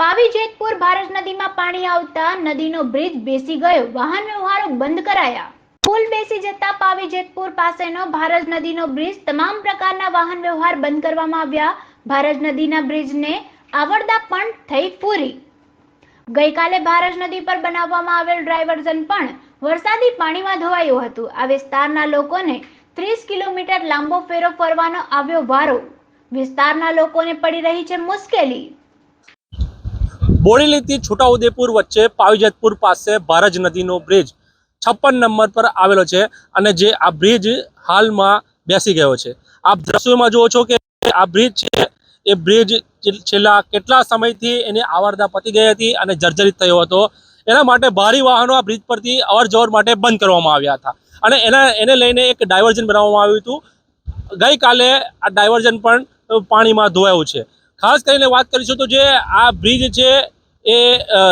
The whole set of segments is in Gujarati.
પાવી જેતપુર ભારત નદીમાં પાણી આવતા નદીનો બ્રિજ બેસી ગયો. વાહન વ્યવહારો બંધ કરાયા. પુલ બેસી જતા પાવી જેતપુર પાસેનો ભારત નદીનો બ્રિજ તમામ પ્રકારના વાહન વ્યવહાર બંધ કરવામાં આવ્યા. ભારત નદીના બ્રિજને આવરદા પણ થઈ પૂરી. ગઈકાલે ભારત નદી પર બનાવવામાં આવેલ ડ્રાઈવર્ઝન પણ વરસાદી પાણીમાં ધોવાયું હતું. આ વિસ્તારના લોકોને ત્રીસ કિલોમીટર લાંબો ફેરો ફરવાનો આવ્યો વારો. વિસ્તારના લોકોને પડી રહી છે મુશ્કેલી. બોરીલીથી છોટાઉદેપુર વચ્ચે પાવીજતપુર પાસે ભારજ નદીનો બ્રિજ છપ્પન નંબર પર આવેલો છે અને જે આ બ્રિજ હાલમાં બેસી ગયો છે. આપ દ્રશ્યોમાં જુઓ છો કે આ બ્રિજ છે, એ બ્રિજ છેલ્લા કેટલા સમયથી એની આવરદા પતી ગઈ હતી અને જર્જરિત થયો હતો. એના માટે ભારે વાહનો આ બ્રિજ પરથી અવર માટે બંધ કરવામાં આવ્યા હતા. અને એના, એને લઈને એક ડાયવર્ઝન બનાવવામાં આવ્યું હતું. ગઈકાલે આ ડાયવર્ઝન પણ પાણીમાં ધોવાયું છે. ખાસ કરીને વાત કરીશું તો જે આ બ્રિજ છે એ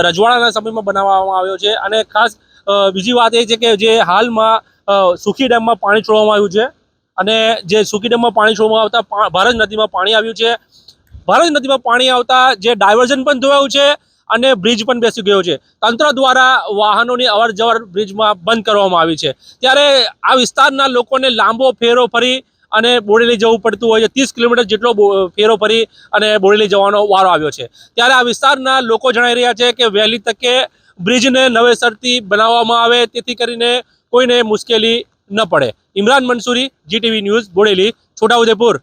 રજવાડાના સમયમાં બનાવવામાં આવ્યો છે. અને ખાસ બીજી વાત એ છે કે જે હાલમાં સુખી ડેમમાં પાણી છોડવામાં આવ્યું છે. અને જે સુખી ડેમમાં પાણી છોડવામાં આવતા ભારત નદીમાં પાણી આવ્યું છે. ભારત નદીમાં પાણી આવતા જે ડાયવર્ઝન પણ ધોવાયું છે અને બ્રિજ પણ બેસી ગયો છે. તંત્ર દ્વારા વાહનોની અવર બ્રિજમાં બંધ કરવામાં આવી છે. ત્યારે આ વિસ્તારના લોકોને લાંબો ફેરો ફરી અને બોડેલી જવું પડતું હોય છે. ત્રીસ કિલોમીટર જેટલો ફેરો ફરી અને બોડેલી જવાનો વારો આવ્યો છે. ત્યારે આ વિસ્તારના લોકો જણાઈ રહ્યા છે કે વહેલી તકે બ્રિજને નવેસરથી બનાવવામાં આવે તેથી કરીને કોઈને મુશ્કેલી ન પડે. Imran Mansuri GTV news, Bodeli, Chhota Udepur.